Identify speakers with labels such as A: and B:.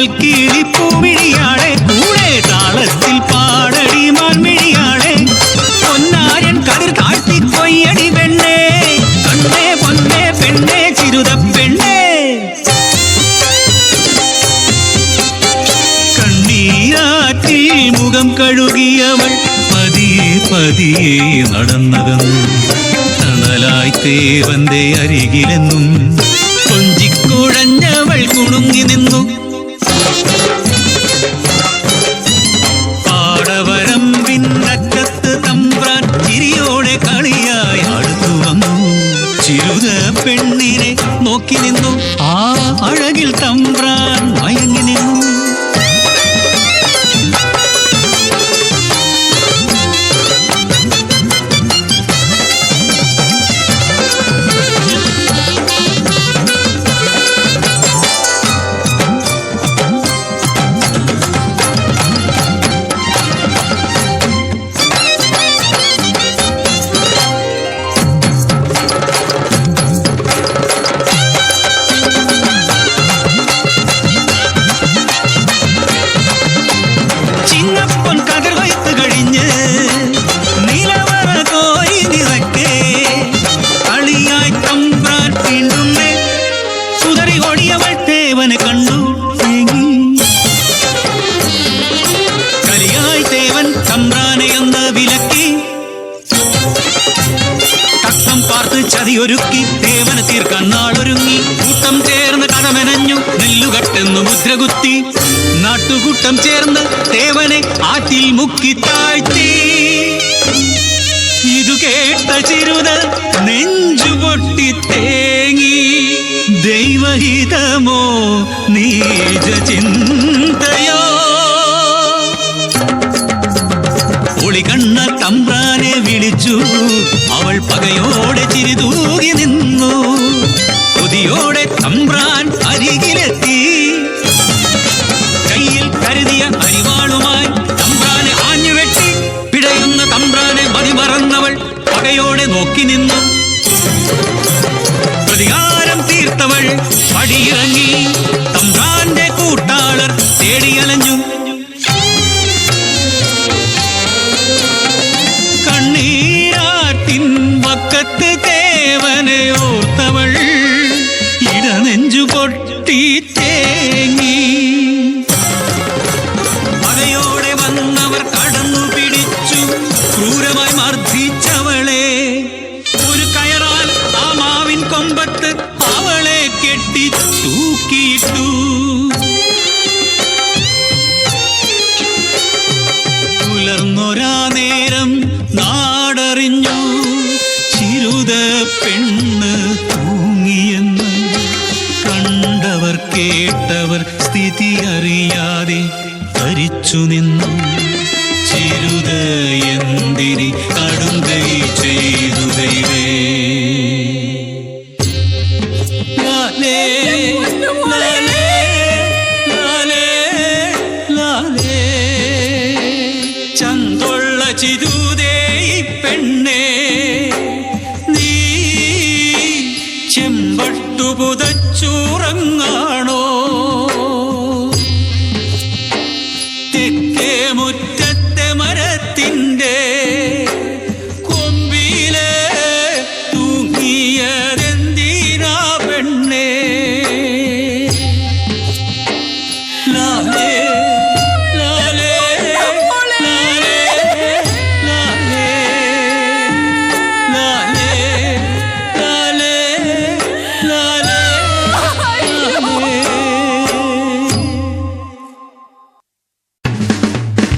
A: മുതൽ കിളിപ്പൂമിഴിയാളെ കൂടെ താളത്തിൽ പാടടി മാൻമിഴിയാളെ. പൊന്നാരൻ കതിർ താഴ്ത്തി കൊയ്യടി പെണ്ണേ കണ്ണേ പൊന്നേ പെണ്ണേ ചിരുത പെണ്ണേ. കണ്ണീരാറ്റിൽ മുഖം കഴുകിയവൾ പതിയെ പതിയെ നടന്നതെന്നും തണലായി തേവന്റെ അരികിലെന്നും ചതിയൊരുക്കി തേവന് തീർക്കാൻ നാളൊരുങ്ങി. കൂട്ടം ചേർന്ന് കടമെനഞ്ഞു നെല്ലുകട്ടെന്ന് മുദ്രകുത്തി. നാട്ടുകൂട്ടം ചേർന്ന് തേവനെ ആറ്റിൽ മുക്കി താഴ്ത്തി. ഇതു കേട്ട ചിരുത നെഞ്ചു പൊട്ടി തേങ്ങി. ദൈവഹിതമോ നീജ ചിന്തയോ ഒളികണ്ണ തമ്പ്രാനെ വിളിച്ചു. അവൾ പകയോടെ ചിരിതൂകി നിന്നു. കൊതിയോടെ തമ്പ്രാൻ അരികിലെത്തി. കയ്യിൽ കരുതിയ അരിവാളുമായി തമ്പ്രാനെ ആഞ്ഞുവെട്ടി പിടയുന്ന തമ്പ്രാനെ മതിമറന്നവൾ പകയോടെ നോക്കി നിന്നു. വക്കത്ത് തേവനെ ഓർത്തവൾ ഇടനെഞ്ചു പൊട്ടി തേങ്ങി. പകയോടെ വന്നവർ കടന്നു പിടിച്ചു ക്രൂരമായി മർദ്ദിച്ചവളെ. ഒരു കയറാൽ ആ മാവിൻ കൊമ്പത്ത് അവളെ കെട്ടി തൂക്കിയിട്ടു. പുലർന്നൊരാ നേരം നാടറിഞ്ഞു. പെണ്ണ് തൂങ്ങിയെന്ന് കണ്ടവർ കേട്ടവർ സ്ഥിതി അറിയാതെ ധരിച്ചു നിന്നു. ചിരുത എന്തിരി കടുങ്കൈ ചെയ്തു. ചന്തുള്ള ചിരുതേ പെണ്ണേ. പുതുപുതച്ചൂറങ്ങാണോ?